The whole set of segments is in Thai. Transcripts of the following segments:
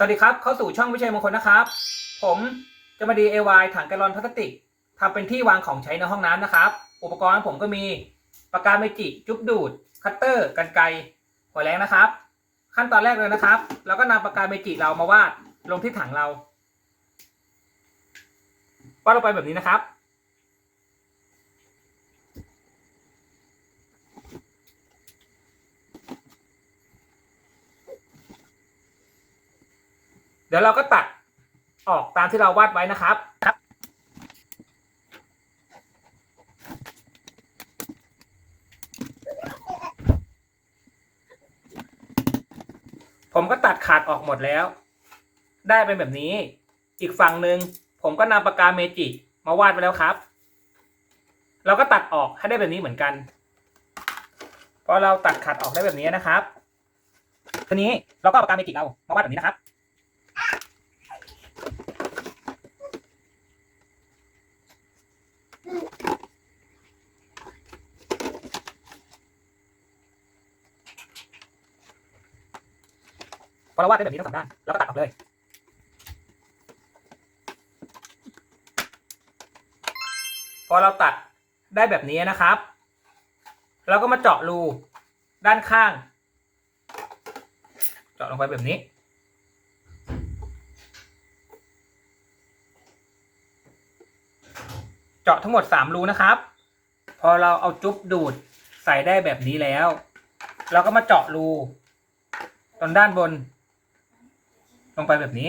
สวัสดีครับ เข้าสู่ช่องวิชัยมงคลนะครับ ผมจะมาดี AY ถังแกลลอนพลาสติกทำเป็นที่วางของใช้ในห้องน้ำนะครับ อุปกรณ์ผมก็มีปากกาเมจิ จุ๊บดูด คัตเตอร์กันไกรหัวแรงนะครับ ขั้นตอนแรกเลยนะครับแล้วก็นำปากกาเมจิเรามาวาดลงที่ถังเราวาดลงไปแบบนี้นะครับ เดี๋ยวเราก็ตัดออกตามที่เราวาดไว้นะครับครับ ผมก็ตัดขาดออกหมดแล้ว ได้เป็นแบบนี้ อีกฝั่งหนึ่งผมก็นำปากกาเมจิมาวาดไปแล้วครับ เราก็ตัดออกให้ได้แบบนี้เหมือนกันพอเราตัดขาดออกได้แบบนี้นะครับทีนี้เราก็เอาปากกาเมจิเรามาวาดแบบนี้นะครับ พอเราวาดได้แบบนี้ทั้งสองด้านเราก็ตัดออกเลย พอเราตัดได้แบบนี้นะครับ เราก็มาเจาะรูด้านข้าง เจาะลงไปแบบนี้ จาะทั้งหมดสามรูนะครับ พอเราเอาจุ๊บดูดใส่ได้แบบนี้แล้ว เราก็มาเจาะรูตรงด้านบน ลงไปแบบนี้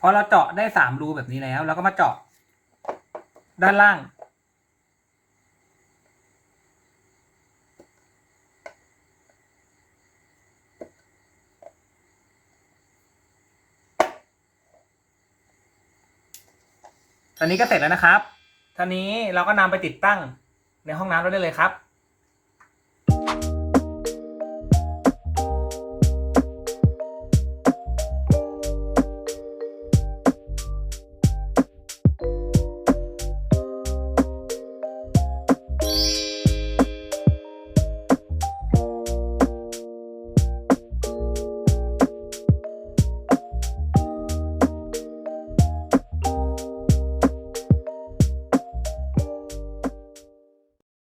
พอเราเจาะได้สามรูแบบนี้แล้ว เราก็มาเจาะ ด้านล่าง ตอนนี้ก็เสร็จแล้วนะครับทีนี้เราก็นำไปติดตั้งในห้องน้ำเราได้เลยครับ